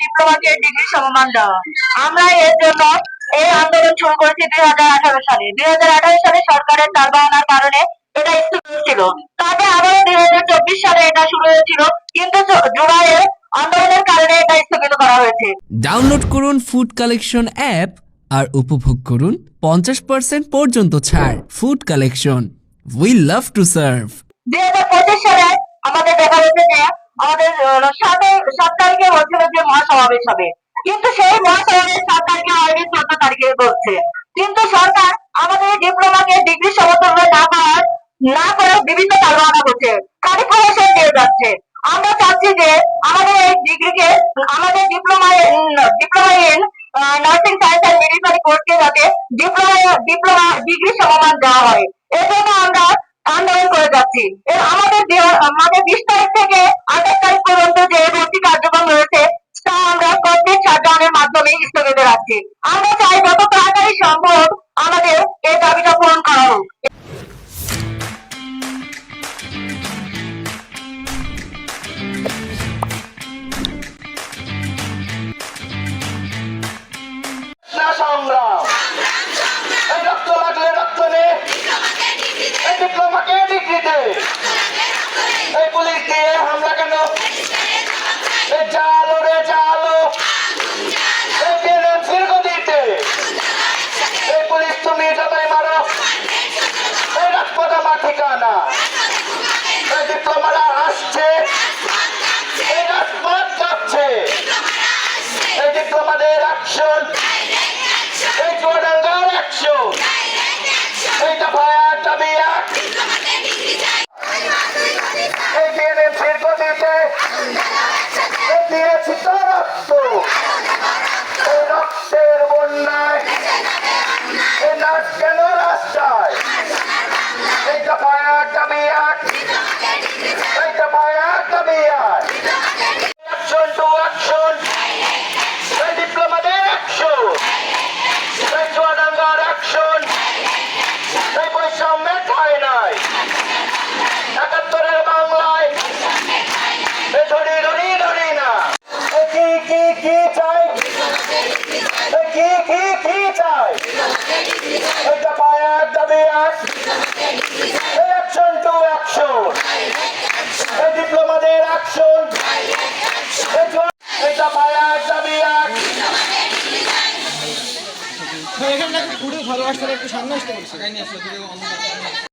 ডিপ্লোমাকে আমরা এর জন্য এই আন্দোলন শুরু করেছি দুই সালে। দুই সালে সরকারের তালবাহানার কারণে এটা ছিল। তবে দুই সালে এটা শুরু হয়েছিল কিন্তু জুলাইয়ের আন্দোলনের কারণে এটা স্থগিত করা হয়েছে। ডাউনলোড করুন ফুড কালেকশন অ্যাপ আর উপভোগ করুন পঞ্চাশ পার্সেন্ট পর্যন্ত ছাড়। Food collection we love to serve দুই হাজার সালে আমাদের দেখা গেছে যে আমাদের আহ, সাতে তারিখে হচ্ছিল যে মহাসমাবেশ হবে। কিন্তু সেই মহাসমাবেশ সাত তারিখে হয়নি চোদ্দ তারিখে করছে কিন্তু সরকার আমাদের ডিপ্লোমাকে ডিগ্রি সমতুল্য না করার না করে বিভিন্ন তালবাহানা করছে। কারিফলেশন দিয়ে যাচ্ছে। আমরা চাচ্ছি যে আমাদের এই ডিগ্রিকে আমাদের diploma diploma in nursing science and military কোর্সকে যাতে ডিপ্লোমা ডিপ্লোমা ডিগ্রি সমমান দেওয়া হয়। এজন্য আমরা আন্দোলন করে যাচ্ছি। আমাদের মানে বিশ তারিখ থেকে আঠাশ তারিখ পর্যন্ত যে ভর্তি কার্যক্রম রয়েছে, তা আমরা কমপ্লিট শাটডাউনের মাধ্যমে স্থগিত রাখছি। আমরা চাই যত তাড়াতাড়ি সম্ভব ডিপ্লোমারা আসছে। অ্যাকশন টু ডিপ্লোমাদের অ্যাকশন এই চুয়াডাঙ্গার অ্যাকশন এই বৈষম্যের ঠাঁই নাই একাত্তরের বাংলায় ধরি ধরি ধরি না। কি কি কি চাই? কি কি কি চাই? এই দফায় এক দাবি এক অ্যাকশন টু অ্যাকশন এই ডিপ্লোমাদের অ্যাকশন এখানে ঘুরে ভালো আসতে একটু সামনে আসতে পারছি